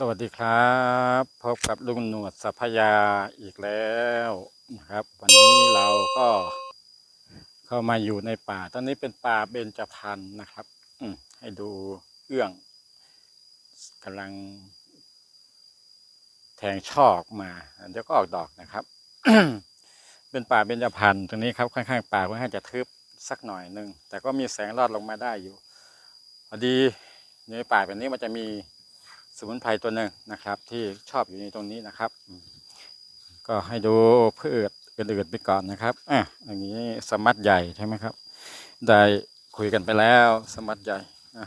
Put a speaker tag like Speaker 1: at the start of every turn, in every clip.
Speaker 1: สวัสดีครับ พบกับลุงหนวดสัพยาอีกแล้วนะครับ วันนี้เราก็เข้ามาอยู่ในป่า ตอนนี้เป็นป่าเบญจพรรณนะครับอืให้ดูเอื้องกำลัง แทงช่อออกมาเดี๋ยวก็ออกดอกนะครับ เป็นป่าเบญจพรรณตรงนี้ครับค่อนข้างป่าค่อนข้างจะทึบสักหน่อยหนึ่งแต่ก็มีแสงรอดลงมาได้อยู่พอดีในป่าแบบนี้มันจะมี สมุนไพรตัวหนึ่งนะครับ ที่ชอบอยู่ในตรงนี้นะครับ ก็ให้ดูพืชอื่นๆไปก่อนนะครับอะอย่างนี้สมัดใหญ่ใช่ไหมครับ ได้คุยกันไปแล้วสมัดใหญ่อะ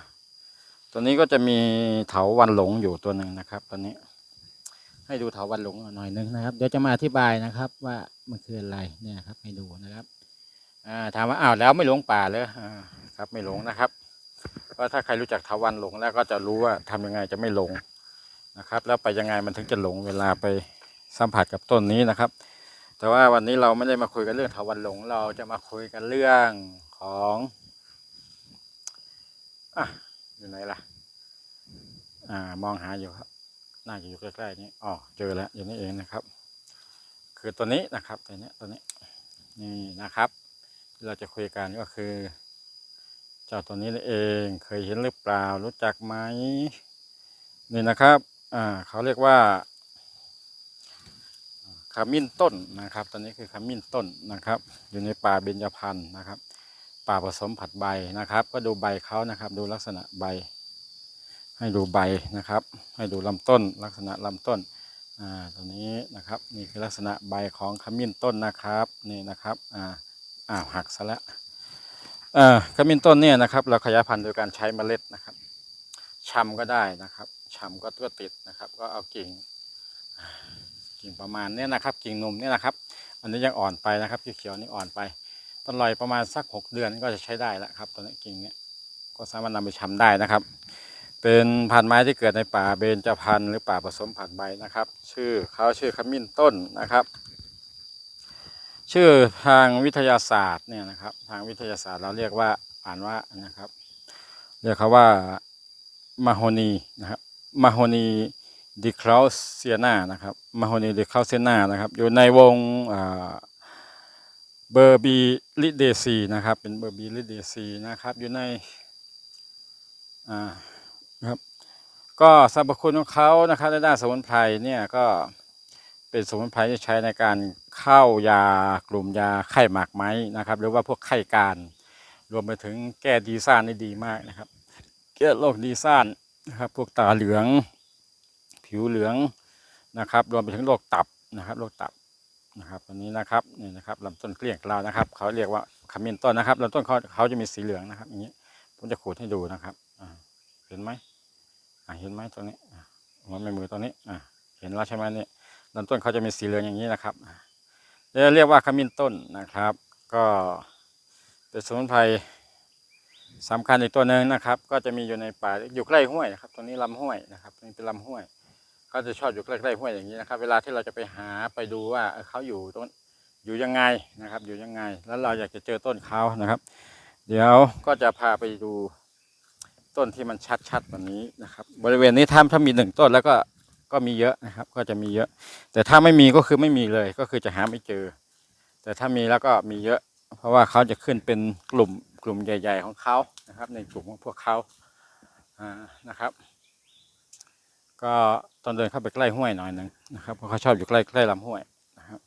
Speaker 1: ตัวนี้ก็จะมีเถาวันหลงอยู่ตัวหนึ่งนะครับตัวนี้ ให้ดูเถาวันหลงหน่อยนึงนะครับ เดี๋ยวจะมาอธิบายนะครับ ว่ามันคืออะไรเนี่ยครับ ให้ดูนะครับอ่าถามว่าอ้าวแล้วไม่หลงป่าเลยอ่าครับไม่หลงนะครับ ก็ถ้าใครรู้จักทวันหลงแล้วก็จะรู้ว่าทำยังไงจะไม่หลงนะครับ แล้วไปยังไงมันถึงจะหลงเวลาไปสัมผัสกับต้นนี้นะครับ แต่ว่าวันนี้เราไม่ได้มาคุยกันเรื่องทวันหลง เราจะมาคุยกันเรื่องของอะอยู่ไหนล่ะอ่ามองหาอยู่ครับ น่าจะอยู่ใกล้ๆนี้อ๋อเจอแล้วอยู่นี่เองนะครับ คือตัวนี้นะครับตัวนี้ตัวนี้นี่นะครับ เราจะคุยกันก็คือ เจ้าตัวนี้เองเคยเห็นหรือเปล่ารู้จักไหมนี่นะครับอ่าเขาเรียกว่าขมิ้นต้นนะครับตัวนี้คือขมิ้นต้นนะครับ อยู่ในป่าเบญจพรรณนะครับ ป่าผสมผัดใบนะครับ ก็ดูใบเขานะครับ ดูลักษณะใบ ให้ดูใบนะครับ ให้ดูลำต้น ลักษณะลำต้นอ่าตัวนี้นะครับนี่คือลักษณะใบของขมิ้นต้นนะครับนี่นะครับอ่าอ้าวหักซะแล้ว ขมิ้นต้นเนี่ยนะครับ เราขยายพันธุ์โดยการใช้เมล็ดนะครับชำก็ได้นะครับชำก็ตัวติดนะครับ ก็เอากิ่ง กิ่งประมาณเนี้ยนะครับ กิ่งหนุ่มเนี่ยนะครับ อันนี้ยังอ่อนไปนะครับเขียวๆนี่อ่อนไปต้นลอยประมาณสักหกเดือนก็จะใช้ได้แล้วครับตัวนี้กิ่งเนี้ยก็สามารถนำไปชำได้นะครับ เป็นพันธุ์ไม้ที่เกิดในป่าเบญจพรรณหรือป่าผสมผักใบนะครับ ชื่อเขาชื่อขมิ้นต้นนะครับ ชื่อทางวิทยาศาสตร์เนี่ยนะครับ ทางวิทยาศาสตร์เราเรียกว่าอ่านว่านะครับ เรียกเขาว่ามาโฮนีนะครับมาโฮนีดิคลาเซียนานะครับมาโฮนีดิคลาเซียนานะครับอยู่ในวงเบอร์บีลิเดซีนะครับเป็นเบอร์บีลิเดซีนะครับอยู่ในอ่าครับก็สรรพคุณของเขานะครับในด้านสมุนไพรเนี่ยก็ เป็นสมุนไพรที่ใช้ในการเข้ายากลุ่มยาไข้หมากไม้นะครับ หรือว่าพวกไข้การ รวมไปถึงแก้ดีซ่านได้ดีมากนะครับ แก้โรคดีซ่านนะครับพวกตาเหลือง ผิวเหลืองนะครับ รวมไปถึงโรคตับนะครับโรคตับนะครับอันนี้นะครับนี่นะครับลำต้นเกลี้ยงกลานะครับ เขาเรียกว่าขมิ้นต้นนะครับลำต้นเขาเขาจะมีสีเหลืองนะครับอย่างนี้ผมจะขูดให้ดูนะครับอ่าเห็นไหมอ่าเห็นไหมตรงนี้อ่าหัวแม่มือตรงนี้อ่าเห็นแล้วใช่ไหมเนี่ย ลำต้นเขาจะมีสีเหลืองอย่างนี้นะครับเรียกเรียกว่าขมิ้นต้นนะครับ ก็เป็นสมุนไพรสำคัญอีกตัวหนึ่งนะครับ ก็จะมีอยู่ในป่าอยู่ใกล้ห้วยนะครับตรงนี้ลำห้วยนะครับตรงนี้เป็นลำห้วยเขาจะชอบอยู่ใกล้ๆห้วยอย่างนี้นะครับ เวลาที่เราจะไปหาไปดูว่าเออเขาอยู่ตรงอยู่ยังไงนะครับ อยู่ยังไง แล้วเราอยากจะเจอต้นเขานะครับ เดี๋ยวก็จะพาไปดูต้นที่มันชัดๆแบบนี้นะครับ บริเวณนี้ถ้าถ้ามีหนึ่งต้นแล้วก็ ก็มีเยอะนะครับ ก็จะมีเยอะ แต่ถ้าไม่มีก็คือไม่มีเลยก็คือจะหาไม่เจอ แต่ถ้ามีแล้วก็มีเยอะ เพราะว่าเขาจะขึ้นเป็นกลุ่มกลุ่มใหญ่ ๆ ของเขานะครับ ในกลุ่มของพวกเขาอ่านะครับ ก็ตอนเดินเข้าไปใกล้ห้วยหน่อยหนึ่งนะครับเพราะเขาชอบอยู่ใกล้ใกล้ลำห้วยนะครับ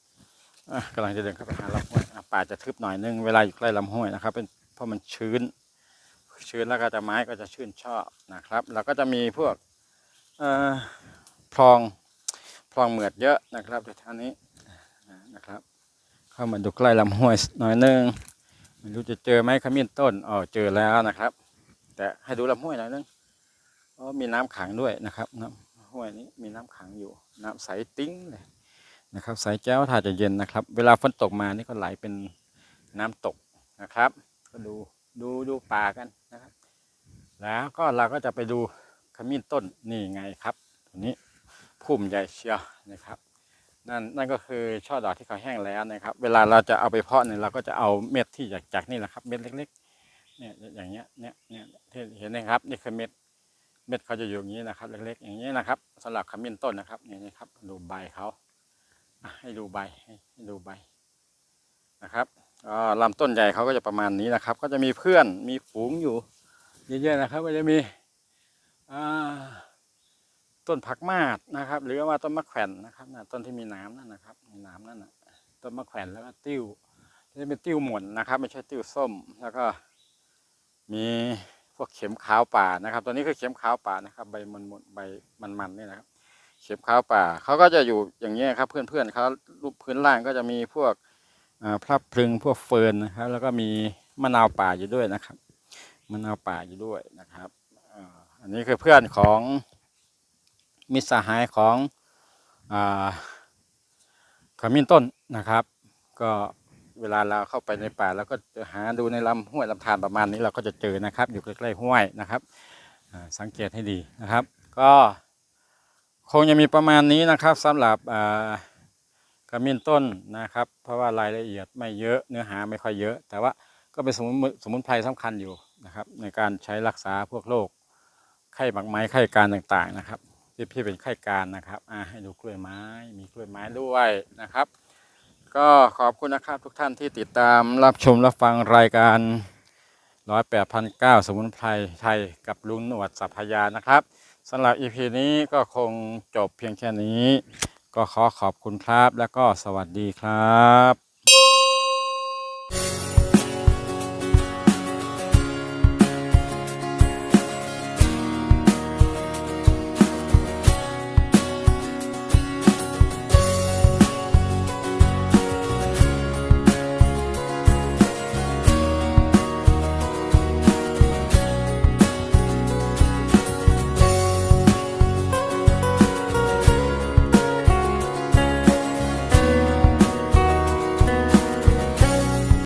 Speaker 1: กำลังจะเดินเข้าไปหาลำห้วยป่าจะทึบหน่อยนึงเวลาอยู่ใกล้ลำห้วยนะครับ เป็นเพราะมันชื้น ชื้นแล้วก็จะไม้ก็จะชื่นชอบนะครับ แล้วก็จะมีพวกเอ่อ พลองพลองเหมือดเยอะนะครับในท่างนี้นะครับ เข้ามาดูใกล้ลำห้วยหน่อยนึงไม่รู้จะเจอไหมขมิ้นต้นอ๋อเจอแล้วนะครับ แต่ให้ดูลำห้วยหน่อยนึงอ๋อมีน้ำขังด้วยนะครับน้ำห้วยนี้มีน้ำขังอยู่ น้ำใสติ้งเลยนะครับใสแก้วถ้าจะเย็นนะครับ เวลาฝนตกมานี่ก็ไหลเป็นน้ำตกนะครับ ก็ดูดูดูป่ากันนะครับ แล้วก็เราก็จะไปดูขมิ้นต้นนี่ไงครับตัวนี้ พุ่มใหญ่เชียวนะครับ นั่นนั่นก็คือช่อดอกที่เขาแห้งแล้วนะครับ เวลาเราจะเอาไปเพาะเนี่ยเราก็จะเอาเม็ดที่จากจากนี่แหละครับเม็ดเล็กๆเนี่ยอย่างเงี้ยเนี่ยเนี่ยที่เห็นนะครับนี่คือเม็ดเม็ดเขาจะอยู่อย่างนี้นะครับ เล็กๆ อย่างนี้นะครับสำหรับขมิ้นต้นนะครับนี่นี่ครับดูใบเขาให้ดูใบให้ดูใบนะครับลำต้นใหญ่เขาก็จะประมาณนี้นะครับ ก็จะมีเพื่อนมีฝูงอยู่เยอะๆนะครับ ก็จะมีอ่า ต้นผักมาดนะครับ หรือว่าต้นมะแขวนนะครับนะต้นที่มีน้ำนั่นนะครับ มีน้ำนั่นนะต้นมะแขวนแล้วก็ติ้วนี่เป็นติ้วหม่นนะครับ ไม่ใช่ติ้วส้ม แล้วก็มีพวกเข็มขาวป่านะครับ ตัวนี้คือเข็มขาวป่านะครับ ใบมันมใบมันๆนี่นะครับ เข็มขาวป่าเขาก็จะอยู่อย่างนี้ครับ เพื่อนๆเขารูปพื้นล่างก็จะมีพวกพลับพลึงพวกเฟิร์นนะครับ แล้วก็มีมะนาวป่าอยู่ด้วยนะครับมะนาวป่าอยู่ด้วยนะครับอันนี้คือเพื่อนของ มิตรสหายของอขมิ้นต้นนะครับ ก็เวลาเราเข้าไปในป่าแล้วก็จะหาดูในลำห้วยลำธารประมาณนี้เราก็จะเจอนะครับ อยู่ใกล้ๆห้วยนะครับสังเกตให้ดีนะครับ ก็คงจะมีประมาณนี้นะครับสำหรับอ่ากระมิ้นต้นนะครับ เพราะว่ารายละเอียดไม่เยอะเนื้อหาไม่ค่อยเยอะ แต่ว่าก็เป็นสมุนสมุนไพรสำคัญอยู่นะครับ ในการใช้รักษาพวกโรคไข้หมักไม้ไข้การต่างๆนะครับ ที่พี่เป็นไข้การนะครับอ่าให้ดูกล้วยไม้มีกล้วยไม้ด้วยนะครับ ก็ขอบคุณนะครับทุกท่านที่ติดตามรับชมรับฟังรายการร้อยแปดพันเก้าสมุนไพรไทยกับลุงหนวดสัพพยานะครับสำหรับ EP นี้ก็คงจบเพียงแค่นี้ ก็ขอขอบคุณครับแล้วก็สวัสดีครับ